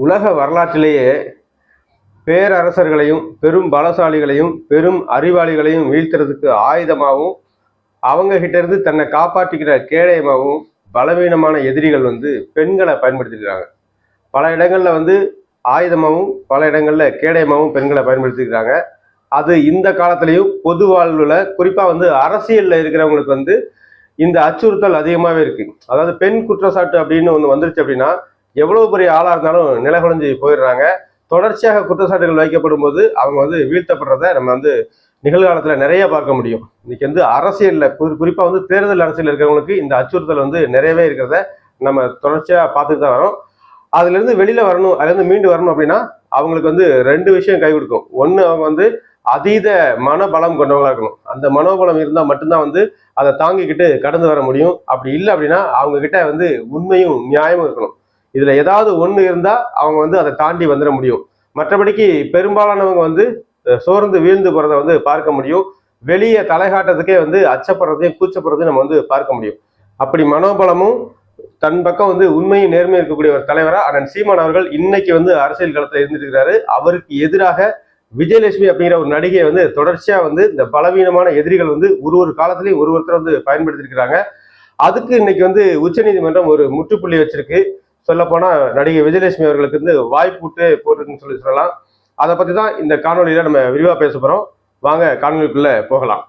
உலக வரலாற்றிலேயே பேரரசர்களையும் பெரும் பலசாலிகளையும் பெரும் அறிவாளிகளையும் வீழ்த்துறதுக்கு ஆயுதமாகவும் அவங்க கிட்ட இருந்து தன்னை காப்பாற்றிக்கிற கேடயமாகவும் பலவீனமான எதிரிகள் வந்து பெண்களை பயன்படுத்திக்கிறாங்க பல இடங்களில் வந்து ஆயுதமாகவும் பல இடங்களில் கேடயமாகவும் பெண்களை பயன்படுத்திக்கிறாங்க அது இந்த காலத்திலையும் பொது வாழ்வில் குறிப்பாக வந்து அரசியலில் இருக்கிறவங்களுக்கு வந்து இந்த அச்சுறுத்தல் அதிகமாகவே இருக்குது அதாவது பெண் குற்றச்சாட்டு அப்படின்னு ஒன்று வந்துருச்சு அப்படின்னா எவ்வளவு பெரிய ஆளாக இருந்தாலும் நிலகுலைஞ்சு போயிடுறாங்க. தொடர்ச்சியாக குற்றச்சாட்டுகள் வைக்கப்படும் போது அவங்க வந்து வீழ்த்தப்படுறத நம்ம வந்து நிகழ்காலத்தில் நிறைய பார்க்க முடியும். இன்னைக்கு வந்து அரசியலில் குறி- வந்து தேர்தல் அரசியல் இருக்கிறவங்களுக்கு இந்த அச்சுறுத்தல் வந்து நிறையவே இருக்கிறத நம்ம தொடர்ச்சியாக பார்த்துட்டு தான் வரோம். அதுலேருந்து வெளியில் வரணும் அதுலேருந்து மீண்டு வரணும் அப்படின்னா அவங்களுக்கு வந்து ரெண்டு விஷயம் கை கொடுக்கும். ஒன்று அவங்க வந்து அதீத மனபலம் கொண்டவங்களாக இருக்கணும். அந்த மனோபலம் இருந்தால் மட்டும்தான் வந்து அதை தாங்கிக்கிட்டு கடந்து வர முடியும். அப்படி இல்லை அப்படின்னா அவங்க கிட்ட வந்து உண்மையும் நியாயமும் இருக்கணும். இதுல ஏதாவது ஒண்ணு இருந்தா அவங்க வந்து அதை தாண்டி வந்துட முடியும். மற்றபடிக்கு பெரும்பாலானவங்க வந்து சோர்ந்து வீழ்ந்து போறதை வந்து பார்க்க முடியும். வெளியே தலைகாட்டுறதுக்கே வந்து அச்சப்படுறதையும் கூச்சப்படுறதையும் நம்ம வந்து பார்க்க முடியும். அப்படி மனோபலமும் தன் பக்கம் வந்து உண்மையும் நேர்மையும் இருக்கக்கூடிய ஒரு தலைவரா அண்ணன் சீமான் அவர்கள் இன்னைக்கு வந்து அரசியல் களத்துல இருந்துட்டு இருக்கிறாரு அவருக்கு எதிராக விஜயலட்சுமி அப்படிங்கிற ஒரு நடிகையை வந்து தொடர்ச்சியா வந்து இந்த பலவீனமான எதிரிகள் வந்து ஒரு ஒரு காலத்திலையும் ஒரு ஒருத்தர் வந்து பயன்படுத்தியிருக்கிறாங்க அதுக்கு இன்னைக்கு வந்து உச்சநீதிமன்றம் ஒரு முற்றுப்புள்ளி வச்சிருக்கு. சொல்லப்போனால் நடிகை விஜயலட்சுமி அவர்களுக்கு வந்து வாய்ப்பூட்டு போட்டிருக்குன்னு சொல்லி சொல்லலாம். அதை பற்றி தான் இந்த காணொலியில் நம்ம விரிவாக பேச போகிறோம் வாங்க காணொலிக்குள்ளே போகலாம்.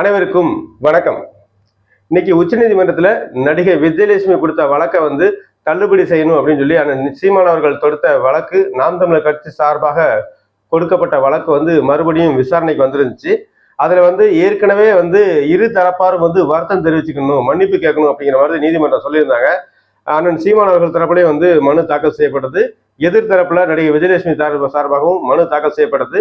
அனைவருக்கும் வணக்கம். இன்னைக்கு உச்சநீதிமன்றத்தில் நடிகை விஜயலட்சுமி கொடுத்த வழக்கை வந்து தள்ளுபடி செய்யணும் அப்படின்னு சொல்லி அண்ணன் நிச்சயமானவர்கள் தொடுத்த வழக்கு நாம் தமிழர் கட்சி சார்பாக கொடுக்கப்பட்ட வழக்கு வந்து மறுபடியும் விசாரணைக்கு வந்துருந்துச்சு. அதில் வந்து ஏற்கனவே வந்து இரு தரப்பாரும் வந்து வருத்தம் தெரிவிச்சுக்கணும் மன்னிப்பு கேட்கணும் அப்படிங்கிற மாதிரி நீதிமன்றம் சொல்லியிருந்தாங்க. அண்ணன் சீமான் அவர்கள் தரப்புலையும் வந்து மனு தாக்கல் செய்யப்பட்டது. எதிர்த்தரப்புல நடிகை விஜயலட்சுமி சார்பாகவும் மனு தாக்கல் செய்யப்பட்டது.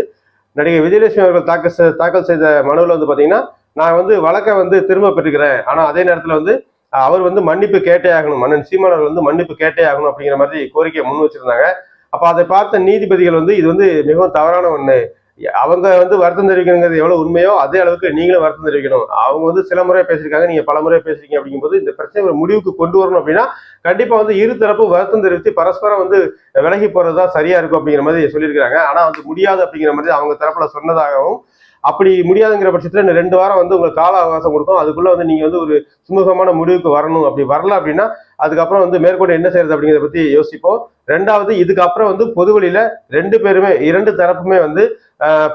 நடிகை விஜயலட்சுமி அவர்கள் தாக்கல் தாக்கல் செய்த மனுவில் வந்து பார்த்தீங்கன்னா நான் வந்து வழக்கை வந்து திரும்ப பெற்றுக்கிறேன். ஆனால் அதே நேரத்தில் வந்து அவர் வந்து மன்னிப்பு கேட்டே ஆகணும். மன்னன் சீமான் அவர்கள் வந்து மன்னிப்பு கேட்டே ஆகணும் அப்படிங்கிற மாதிரி கோரிக்கையை முன் வச்சிருந்தாங்க. அப்போ அதை பார்த்த நீதிபதிகள் வந்து இது வந்து மிகவும் தவறான ஒன்று அவங்க வந்து வருத்தம் தெரிவிக்கணுங்கிறது எவ்வளவு உண்மையோ அதே அளவுக்கு நீங்களும் வருத்தம் தெரிவிக்கணும். அவங்க வந்து சில முறை பேசியிருக்காங்க நீங்க பல முறை பேசுறீங்க அப்படிங்கும்போது இந்த பிரச்சனை ஒரு முடிவுக்கு கொண்டு வரணும் அப்படின்னா கண்டிப்பா வந்து இரு தரப்பு வருத்தம் தெரிவித்து பரஸ்பரம் வந்து விலகி போறதுதான் சரியா இருக்கும் அப்படிங்கிற மாதிரி சொல்லியிருக்காங்க ஆனா வந்து முடியாது அப்படிங்கிற மாதிரி அவங்க தரப்புல சொன்னதாகவும் அப்படி முடியாதுங்கிற பட்சத்தில் இந்த ரெண்டு வாரம் வந்து உங்களுக்கு கால அவகாசம் கொடுக்கும். அதுக்குள்ளே வந்து நீங்கள் வந்து ஒரு சுமூகமான முடிவுக்கு வரணும். அப்படி வரல அப்படின்னா அதுக்கப்புறம் வந்து மேற்கொண்டு என்ன செய்யறது அப்படிங்கிறத பற்றி யோசிப்போம். ரெண்டாவது இதுக்கப்புறம் வந்து பொது ரெண்டு பேருமே இரண்டு தரப்புமே வந்து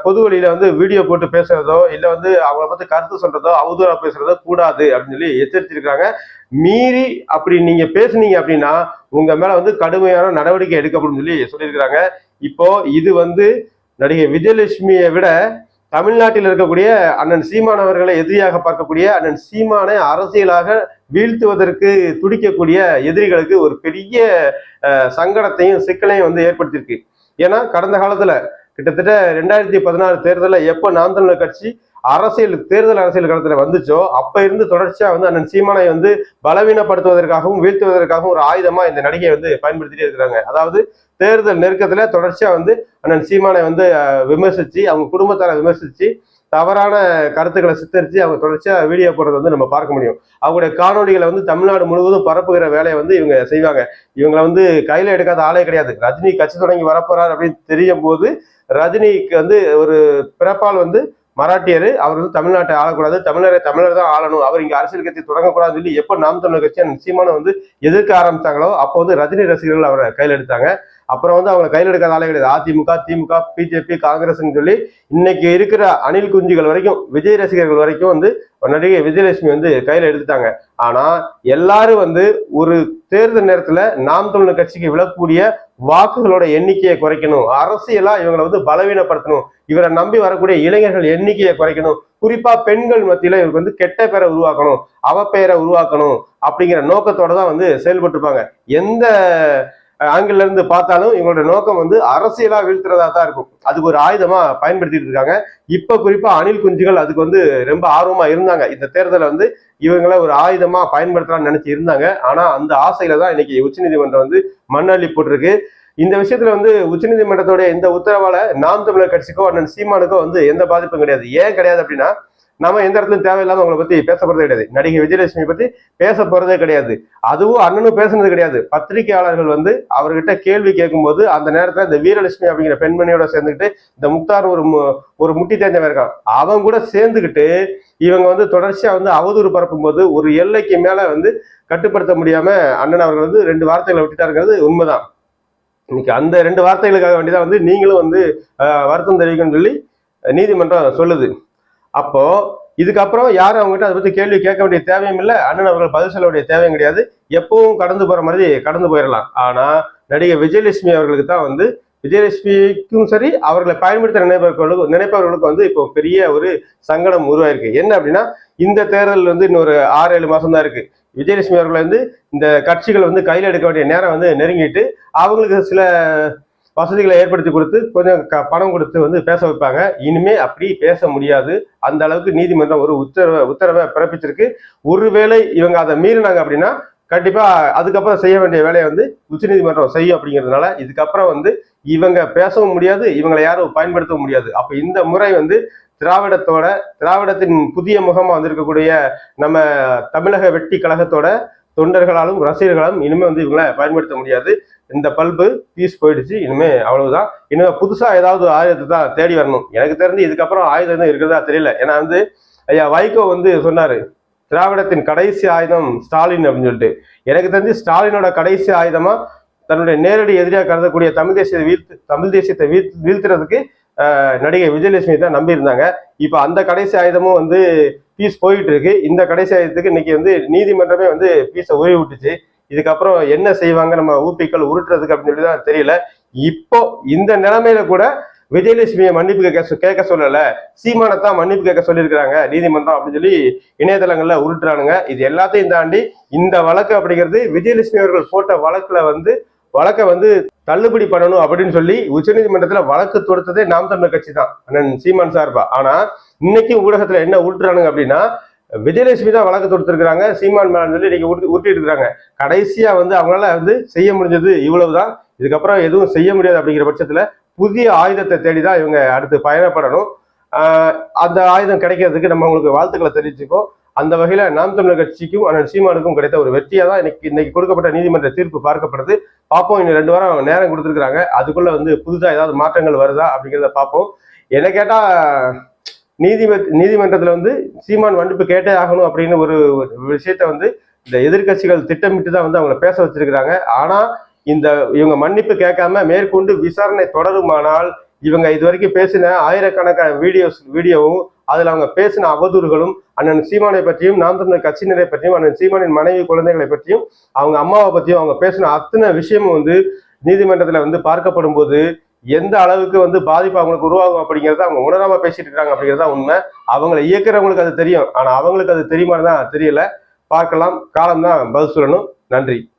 பொதுவெளியில் பொது வந்து வீடியோ போட்டு பேசுறதோ இல்லை வந்து அவங்கள பற்றி கருத்து சொல்றதோ அவதூறா பேசுறதோ கூடாது அப்படின்னு சொல்லி எச்சரிச்சிருக்காங்க மீறி அப்படி நீங்கள் பேசுனீங்க அப்படின்னா உங்க மேல வந்து கடுமையான நடவடிக்கை எடுக்கப்படும் சொல்லி சொல்லியிருக்கிறாங்க. இப்போ இது வந்து நடிகை விஜயலட்சுமியை விட தமிழ்நாட்டில் இருக்கக்கூடிய அண்ணன் சீமான் அவர்களை எதிரியாக பார்க்கக்கூடிய அண்ணன் சீமானை அரசியலாக வீழ்த்துவதற்கு துடிக்கக்கூடிய எதிரிகளுக்கு ஒரு பெரிய சங்கடத்தையும் சிக்கலையும் வந்து ஏற்படுத்தியிருக்கு. ஏன்னா கடந்த காலத்துல கிட்டத்தட்ட ரெண்டாயிரத்தி பதினாறு தேர்தலில் எப்போ நாம் தமிழர் கட்சி அரசியல் தேர்தல் அரசியல் களத்துல வந்துச்சோ அப்ப இருந்து தொடர்ச்சியா வந்து அண்ணன் சீமானை வந்து பலவீனப்படுத்துவதற்காகவும் வீழ்த்துவதற்காகவும் ஒரு ஆயுதமா இந்த நடிகை வந்து பயன்படுத்திட்டே இருக்கிறாங்க. அதாவது தேர்தல் நெருக்கத்துல தொடர்ச்சியா வந்து அண்ணன் சீமானை வந்து விமர்சிச்சு அவங்க குடும்பத்தாரை விமர்சிச்சு தவறான கருத்துக்களை சித்தரிச்சு அவங்க தொடர்ச்சியா வீடியோ போடுறது வந்து நம்ம பார்க்க முடியும். அவங்களுடைய காணொளிகளை வந்து தமிழ்நாடு முழுவதும் பரப்புகிற வேலையை வந்து இவங்க செய்வாங்க. இவங்களை வந்து கையில எடுக்காத ஆளே கிடையாது. ரஜினி கட்சி தொடங்கி வரப்போறாரு அப்படின்னு தெரியும் போது ரஜினிக்கு வந்து ஒரு பிறப்பால் வந்து மராட்டியர் அவர் வந்து தமிழ்நாட்டை ஆளக்கூடாது. தமிழரை தமிழர் தான் ஆளணும். அவர் இங்கே அரசியல் கட்சி தொடங்கக்கூடாதுன்னு சொல்லி எப்போ நாம் தமிழர் கட்சி நிச்சயமான வந்து எதிர்க்க ஆரம்பித்தாங்களோ அப்போ வந்து ரஜினி ரசிகர்கள் அவரை கையில் எடுத்தாங்க. அப்புறம் வந்து அவங்க கையில் எடுக்காத ஆளே கிடையாது. அதிமுக திமுக பிஜேபி காங்கிரஸ்ன்னு சொல்லி இன்னைக்கு இருக்கிற அணில் குஞ்சுகள் வரைக்கும் விஜய் ரசிகர்கள் வரைக்கும் வந்து நடிகை விஜயலட்சுமி வந்து கையில எடுத்துட்டாங்க. ஆனா எல்லாரும் வந்து ஒரு தேர்தல் நேரத்துல நாம் தமிழர் கட்சிக்கு விழக்கூடிய வாக்குகளோட எண்ணிக்கையை குறைக்கணும். அரசியலா இவங்களை வந்து பலவீனப்படுத்தணும். இவரை நம்பி வரக்கூடிய இளைஞர்கள் எண்ணிக்கையை குறைக்கணும். குறிப்பா பெண்கள் மத்தியில இவருக்கு வந்து கெட்ட பேரை உருவாக்கணும் அவப்பெயரை உருவாக்கணும் அப்படிங்கிற நோக்கத்தோட தான் வந்து செயல்பட்டிருப்பாங்க எந்த ஆங்கிள் இருந்து பார்த்தாலும் இவங்களோட நோக்கம் வந்து அரசியலா வீழ்த்துறதா தான் இருக்கும். அதுக்கு ஒரு ஆயுதமா பயன்படுத்திட்டு இருக்காங்க. இப்ப குறிப்பா அணில் குஞ்சுகள் அதுக்கு வந்து ரொம்ப ஆர்வமா இருந்தாங்க. இந்த தேர்தலை வந்து இவங்களை ஒரு ஆயுதமா பயன்படுத்தலாம்னு நினைச்சு இருந்தாங்க. ஆனா அந்த ஆசையில தான் இன்னைக்கு உச்சநீதிமன்றம் வந்து மண்ணள்ளி போட்டிருக்கு. இந்த விஷயத்துல வந்து உச்சநீதிமன்றத்தோடைய இந்த உத்தரவால நாம் தமிழர் கட்சிக்கோ அண்ணன் சீமானுக்கோ வந்து எந்த பாதிப்பும் கிடையாது. ஏன் கிடையாது அப்படின்னா நம்ம எந்த இடத்துலயும் தேவையில்லாம அவங்களை பத்தி பேச போறதே கிடையாது. நடிகை விஜயலட்சுமி பத்தி பேச போறதே கிடையாது. அதுவும் அண்ணனும் பேசுனது கிடையாது. பத்திரிகையாளர்கள் வந்து அவர்கிட்ட கேள்வி கேட்கும்போது அந்த நேரத்துல இந்த வீரலட்சுமி அப்படிங்கிற பெண்மணியோட சேர்ந்துக்கிட்டு இந்த முக்தார் ஒரு மு- ஒரு முட்டி தெரிஞ்சவன் இருக்கான். அவன் கூட சேர்ந்துக்கிட்டு இவங்க வந்து தொடர்ச்சியா வந்து அவதூறு பரப்பும் போது ஒரு எல்லைக்கு மேல வந்து கட்டுப்படுத்த முடியாம அண்ணன் அவர்கள் வந்து ரெண்டு வார்த்தைகளை விட்டுட்டாருங்கிறது உண்மைதான். இன்னைக்கு அந்த ரெண்டு வார்த்தைகளுக்காக வேண்டிதான் வந்து நீங்களும் வந்து வருத்தம் தெரிவிக்கணும்னு சொல்லி நீதிமன்றம் சொல்லுது. அப்போ இதுக்கப்புறம் யாரும் அவங்ககிட்ட அதை பத்தி கேள்வி கேட்க வேண்டிய தேவையும் இல்லை. அண்ணன் அவர்கள் பதில் சொல்ல வேண்டிய தேவையும் கிடையாது. எப்பவும் கடந்து போற மாதிரி கடந்து போயிடலாம். ஆனா நடிகை விஜயலட்சுமி அவர்களுக்கு தான் வந்து விஜயலட்சுமிக்கும் சரி அவர்களை பயன்படுத்த நினைப்பவர்களுக்கு நினைப்பவர்களுக்கு வந்து இப்போ பெரிய ஒரு சங்கடம் உருவாயிருக்கு. என்ன அப்படின்னா இந்த தேர்தல் வந்து இன்னொரு ஆறு ஏழு மாசம் தான் இருக்கு. விஜயலட்சுமி அவர்களை வந்து இந்த கட்சிகள் வந்து கையில் எடுக்க வேண்டிய நேரம் வந்து நெருங்கிட்டு அவங்களுக்கு சில வசதிகளை ஏற்படுத்தி கொடுத்து கொஞ்சம் பணம் கொடுத்து வந்து பேச வைப்பாங்க. இனிமே அப்படி பேச முடியாது. அந்த அளவுக்கு நீதிமன்றம் ஒரு உத்தரவை உத்தரவை பிறப்பிச்சிருக்கு. ஒருவேளை இவங்க அதை மீறினாங்க அப்படின்னா கண்டிப்பா அதுக்கப்புறம் செய்ய வேண்டிய வேலையை வந்து உச்சநீதிமன்றம் செய்யும் அப்படிங்கிறதுனால இதுக்கப்புறம் வந்து இவங்க பேசவும் முடியாது இவங்களை யாரும் பயன்படுத்தவும் முடியாது. அப்ப இந்த முறை வந்து திராவிடத்தோட திராவிடத்தின் புதிய முகமா வந்திருக்கக்கூடிய நம்ம தமிழக வெட்டி கழகத்தோட தொண்டர்களாலும் ரசிகர்களாலும் இனிமே வந்து இவங்களை பயன்படுத்த முடியாது. இந்த பல்பு பீஸ் போயிடுச்சு இனிமே அவ்வளவுதான். இனிமே புதுசா ஏதாவது ஆயுதத்தை தான் தேடி வரணும். எனக்கு தெரிஞ்சு இதுக்கப்புறம் ஆயுதம் தான் இருக்கிறதா தெரியல. ஏன்னா வந்து ஐயா வைகோ வந்து சொன்னாரு திராவிடத்தின் கடைசி ஆயுதம் ஸ்டாலின் அப்படின்னு சொல்லிட்டு. எனக்கு தெரிஞ்சு ஸ்டாலினோட கடைசி ஆயுதமா தன்னுடைய நேரடி எதிரியாக கருதக்கூடிய தமிழ் தேசிய வீழ்த்து தமிழ் தேசியத்தை வீழ் வீழ்த்துறதுக்கு நடிகை விஜயலட்சுமி தான் நம்பி இருந்தாங்க இப்போ அந்த கடைசி ஆயுதமும் வந்து பீஸ் போயிட்டு இருக்கு. இந்த கடைசி ஆயுதத்துக்கு இன்னைக்கு வந்து நீதிமன்றமே வந்து பீஸை ஓய்வு விட்டுச்சு. இதுக்கப்புறம் என்ன செய்வாங்க? நம்ம ஊபிக்கள் உருட்டுறதுக்கு அப்படின்னு சொல்லி தான் தெரியல. இப்போ இந்த நிலைமையில கூட விஜயலட்சுமியை மன்னிப்பு கேட்க சொ- கேட்க சொல்லல. சீமானத்தான் மன்னிப்பு கேட்க சொல்லியிருக்கிறாங்க. நீதிமன்றம் அப்படின்னு சொல்லி இணையதளங்கள்ல உருட்டுறானுங்க. இது எல்லாத்தையும் தாண்டி இந்த வழக்கு அப்படிங்கிறது விஜயலட்சுமி அவர்கள் போட்ட வழக்குல வந்து வழக்கை வந்து தள்ளுபடி பண்ணணும் அப்படின்னு சொல்லி உச்சநீதிமன்றத்துல வழக்கு தொடுத்ததே நாம் தமிழர் கட்சி தான் அண்ணன் சீமான் சார்பா. ஆனா இன்னைக்கு ஊடகத்துல என்ன உருட்டுறானுங்க அப்படின்னா விஜயலட்சுமி தான் வழக்கு தொடுத்திருக்கிறாங்க. சீமான் மேலே சொல்லி இன்னைக்கு உருட்டி உருட்டிட்டு இருக்கிறாங்க கடைசியாக வந்து அவங்களால வந்து செய்ய முடிஞ்சது இவ்வளவுதான். இதுக்கப்புறம் எதுவும் செய்ய முடியாது அப்படிங்கிற பட்சத்தில் புதிய ஆயுதத்தை தேடி தான் இவங்க அடுத்து பயணப்படணும். அந்த ஆயுதம் கிடைக்கிறதுக்கு நம்ம உங்களுக்கு வாழ்த்துக்களை தெரிவிச்சுக்கோம் அந்த வகையில் நாம் தமிழர் கட்சிக்கும் அண்ணன் சீமானுக்கும் கிடைத்த ஒரு வெற்றியாக தான் இன்னைக்கு இன்னைக்கு கொடுக்கப்பட்ட நீதிமன்ற தீர்ப்பு பார்க்கப்படுது. பார்ப்போம் இன்னும் ரெண்டு வாரம் நேரம் கொடுத்துருக்காங்க அதுக்குள்ளே வந்து புதுசாக ஏதாவது மாற்றங்கள் வருதா அப்படிங்கிறத பார்ப்போம். என்ன கேட்டால் நீதிம நீதிமன்றத்தில் வந்து சீமான் மன்னிப்பு கேட்டே ஆகணும் அப்படின்னு ஒரு விஷயத்தை விஷயத்த வந்து இந்த எதிர்க்கட்சிகள் திட்டமிட்டு தான் வந்து அவங்கள பேச வச்சிருக்கிறாங்க. ஆனால் இந்த இவங்க மன்னிப்பு கேட்காம மேற்கொண்டு விசாரணை தொடருமானால் இவங்க இது வரைக்கும் பேசின ஆயிரக்கணக்கான வீடியோஸ் வீடியோவும் அதில் அவங்க பேசின அவதூறுகளும் அண்ணன் சீமானை பற்றியும் நாம் தமிழர் கட்சியினரை பற்றியும் அண்ணன் சீமானின் மனைவி குழந்தைகளை பற்றியும் அவங்க அம்மாவை பற்றியும் அவங்க பேசின அத்தனை விஷயமும் வந்து நீதிமன்றத்தில் வந்து பார்க்கப்படும் போது எந்த அளவுக்கு வந்து பாதிப்பு அவங்களுக்கு உருவாகும் அப்படிங்கிறத அவங்க உணராம பேசிட்டு இருக்காங்க அப்படிங்கிறது தான் உண்மை. அவங்களை இயக்குறவங்களுக்கு அது தெரியும். ஆனா அவங்களுக்கு அது தெரியுமான்னு தான் தெரியல. பார்க்கலாம். காலம் தான் பதில் சொல்லணும். நன்றி.